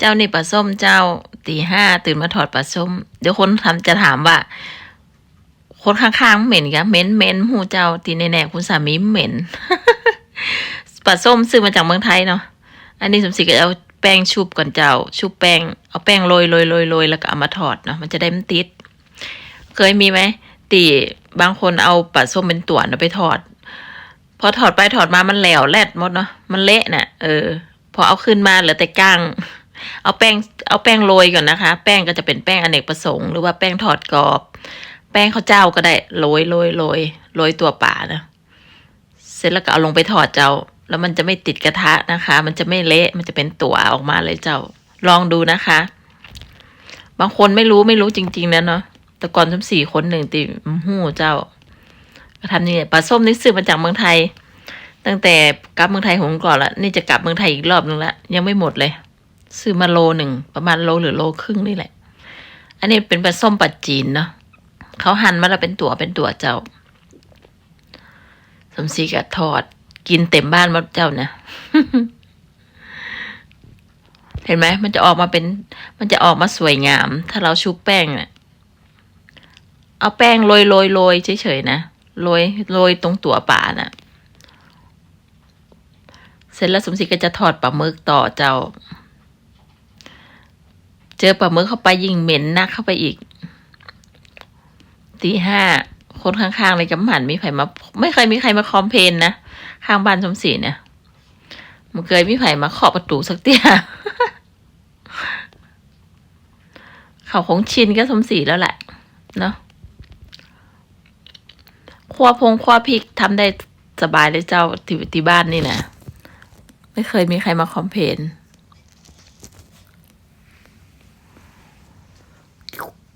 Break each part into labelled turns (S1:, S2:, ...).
S1: เจ้านี่ปลาส้มเจ้าตีห้าตื่นมาถอดปลาส้ม เดี๋ยวคนทำจะถามว่า คนข้างๆเหม็นกะเหม็นเหม็นหูเจ้าตีแน่ๆคุณสามีเหม็นปลาส้มซื้อมาจากเมืองไทยเนาะอันนี้สมศรีก็เอาแป้งชุบก่อนเจ้า ชุบแป้งเอาแป้งโรยโรยโรยโรยแล้วก็เอามาถอดเนาะมันจะได้มันติด เคยมีไหมตีบางคนเอาปลาส้มเป็นตัวเนาะไปถอด พอถอดไปถอดมามันแหลวแลดหมดเนาะมันเละน่ะ เออ พอเอาขึ้นมาเหลือแต่ก้าง เอาแป้งเอาแป้งโรยก่อนนะคะ แป้งก็จะเป็นแป้งอเนกประสงค์หรือว่าแป้งทอดกรอบ แป้งข้าวเจ้าก็ได้โรยโรยโรยโรยตัวป่านะเสร็จแล้วก็เอาลงไปทอดเจ้า แล้วมันจะไม่ติดกระทะนะคะ มันจะไม่เละมันจะเป็นตัวออกมาเลยเจ้า ลองดูนะคะ บางคนไม่รู้ไม่รู้จริงๆนะเนาะแต่ก่อนทั้งสี่คนหนึ่งตีหูเจ้าก็ทำนี่ปลาส้มนี่ซื้อมาจากเมืองไทย ตั้งแต่กลับเมืองไทยหงก่อนละนี่จะกลับเมืองไทยอีกรอบนึงละยังไม่หมดเลย ซื้อมาโลหนึ่งประมาณโลหรือโลครึ่งนี่แหละ อันนี้เป็นปลาส้มปัดจีนเนาะเขาหั่นมาแล้วเป็นตัวเป็นตัวเจ้า สมศรีกับทอด กินเต็มบ้านหมดเจ้านะเห็นไหมมันจะออกมาเป็น มันจะออกมาสวยงาม ถ้าเราชุบแป้งเนี่ยเอาแป้งโรยโรยโรยเฉยๆนะโรยโรยตรงตัวป่าน่ะ เสร็จแล้วสมศรีก็จะทอดปลาหมึกต่อเจ้า เจอปลาหมึกเข้าไปยิ่งเหม็นนักเข้าไปอีกตีห้าคนข้างๆเลยกำหมันมีไผ่มา ไม่เคยมีใครมาคอมเพนนะข้างบ้านสมศรีเนี่ยมันเคยมีไผ่มาเคาะประตูสักเตี้ยเขาคงชินก็สมศรีแล้วแหละเนาะคั่วพงคั่วพริกทำได้สบายเลยเจ้าที่ที่บ้านนี่นะไม่เคยมีใครมาคอมเพน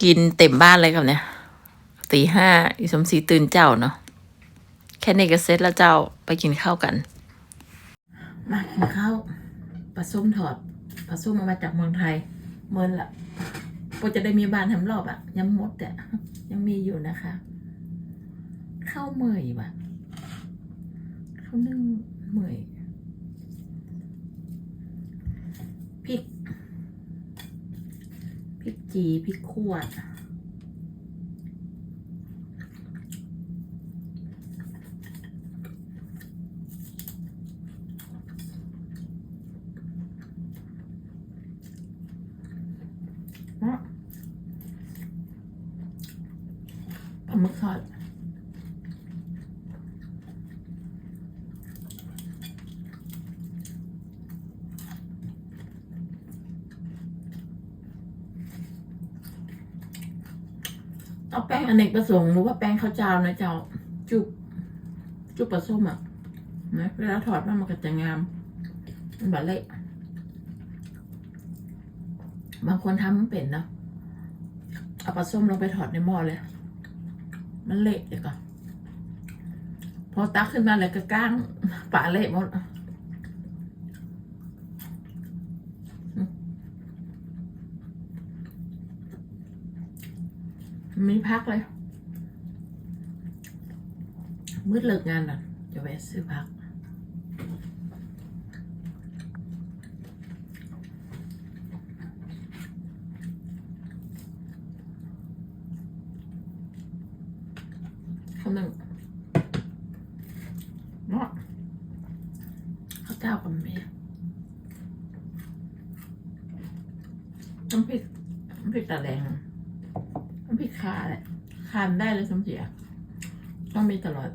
S1: กินเต็มบ้านเลยครับเนี่ยตีห้าอีสมศรีตื่นเจ้าเนาะแค่นี้ก็เสร็จแล้วเจ้าไปกินข้าวกัน มากินข้าวปลาส้มถอดปลาส้มมามาจากเมืองไทยเมินละพอจะได้มีบ้านทำรอบอะยังหมดแต่ยังมีอยู่นะคะ ข้าวเมยว่ะข้าวนึ่งเมยพริก พริกจีพริกขวดเนาะปลาหมึกทอด เอาแป้งอเนกประสงค์หรือว่าแป้งข้าวเจ้านะเจ้า จุบจุบปลาส้มอะนะเวลาถอดมามันก็จะงามมันแบบเละบางคนทำมันเป็นเนาะเอาปลาส้มลงไปถอดในหม้อเลย มันเละเลยก่อนพอตักขึ้นมาเลยก็ก้างปลาเละหมด ไมีพักเลย มืดเลิกงานอะจะแวะซื้อพัก ข้าวหนึ่งเนาะข้าวเจ้ากับเมียน้ำพริกน้ำพริกตาแดง น้ำพริกคาแหละคานได้เลยสมเสีย ต้องมีตลอด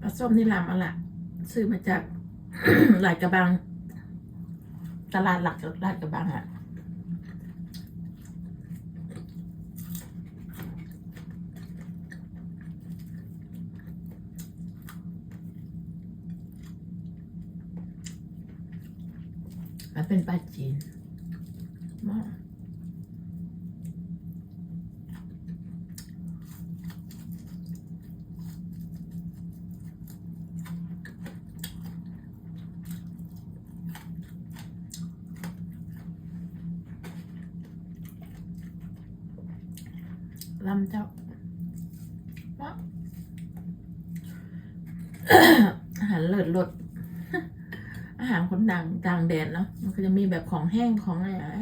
S1: ปลาส้มนี่ลำเอาละซื้อมาจากหลาดกระบัง ตลาดหลักลาดกระบังอะ มันเป็นปลาจีนมากลำเจ้าว่าอาหารเลิศรส อาหารคนดังต่างแดดเนาะมันก็จะมีแบบของแห้งของอะไรอะไร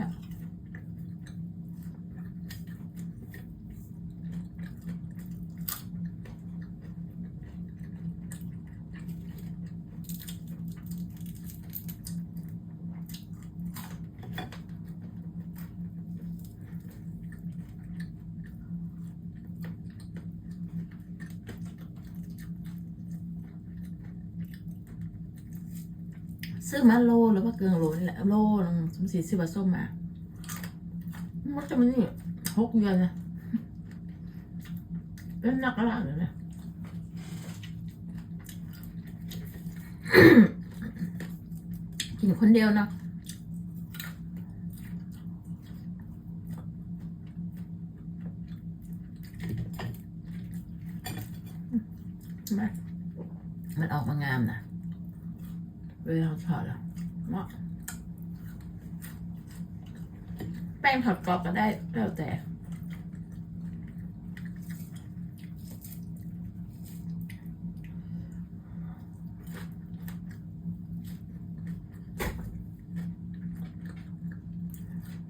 S1: ซื้อมาโลหรือว่าเกินโลนี่แหละโลนึงสมศรีซื้อมาส้มมามันจะมันนี่หกเดือนนะเป็นนักล่างเลยนะกินคนเดียวนะมามันออกมางามนะ เวลาถอแล้วเหมาะแป้งถอดกรอบก็ได้แล้วแต่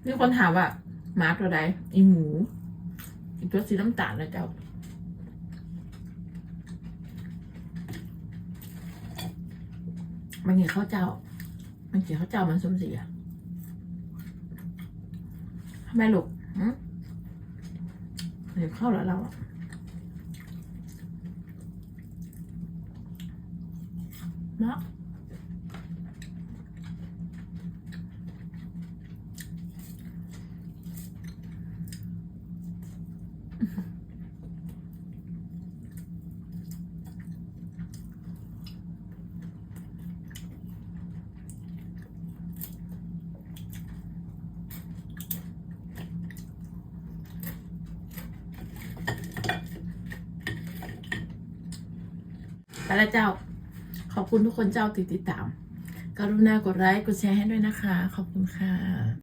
S1: มีคนถามว่าหมาตัวใดอีหมู อีตัวสีน้ำตาลนะเจ้า มันเห็นข้าวเจ้า มันเขียนข้าวเจ้ามันสมศรีอะทำไมลูกหึเห็นข้าแล้วเราเนาะไแล้วเจ้า ขอบคุณทุกคนเจ้าติดติดตาม กรุณากดไลค์กดแชร์ให้ด้วยนะคะ ขอบคุณค่ะ